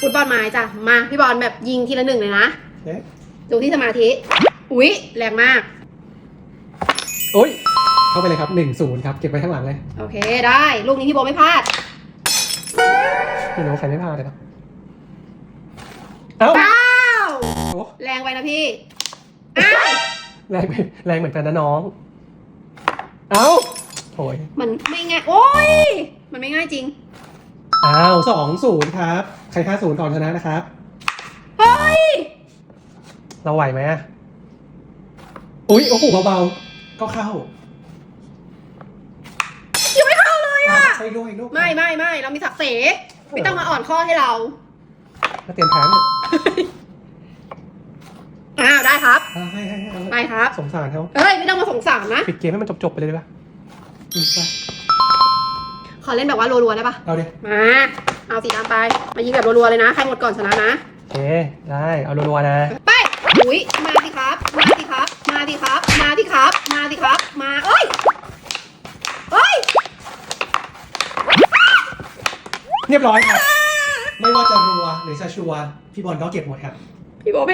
ฟุตบอลไม้จ้ะ มาพี่บอลแบบยิงทีละหนึ่งเลยนะ เอ๊ะดูที่สมาธิ อุ๊ย แรงมาก โอ้ย เข้าไปเลยครับหนึ่งศูนย์ครับ เก็บไว้ข้างหลังเลยโอเคได้ ลูกนี้พี่โบไม่พลาดพี่โน้ตใครไม่พลาดเลยครับเอ้าเป้าโอ้แรงไปนะพี่ อ้าว แรงไปแรงเหมือนกันนะน้อง เอ้าโอยมันไม่ง่าย โอ้ย มันไม่ง่ายจริง อ้าวสองศูนย์ครับ ใครห้าศูนย์ก่อนชนะนะครับ เฮ้ย เราไหวไหมอะอุ้ยโอ้โหเบาๆ ก็เข้ายังไม่เข้าเลยอะใช่ด้วยลูกไม่ไม่ไม่เรามีศักดิ์ศรีไม่ต้องมาอ่อนข้อให้เราก็เตรียมแพ้เนี่ยอ้าวได้ครับอ่าให้ให้ให้เอาไปครับ สงสารเขาเฮ้ย ไม่ต้องมาสงสารนะ ปิดเกมให้มันจบๆไปเลยได้ปะอืมไปข อเล่นแบบว่ารัวๆได้ปะเอาดิมา เอาสีดำไป มายิงแบบรัวๆเลยนะ ใครหมดก่อนชนะนะ โอเค ได้ เอารัวๆนะ ไปอุ้ยมาสิครับ มาสิครับ มาสิครับ มาสิครับ มาสิครับ มาเอ้ยเอ้ยเรียบร้อยครับ ไม่ว่าจะรัวหรือจะชัวร์พี่บอลก็เก็บหมดครับ พี่โบเพ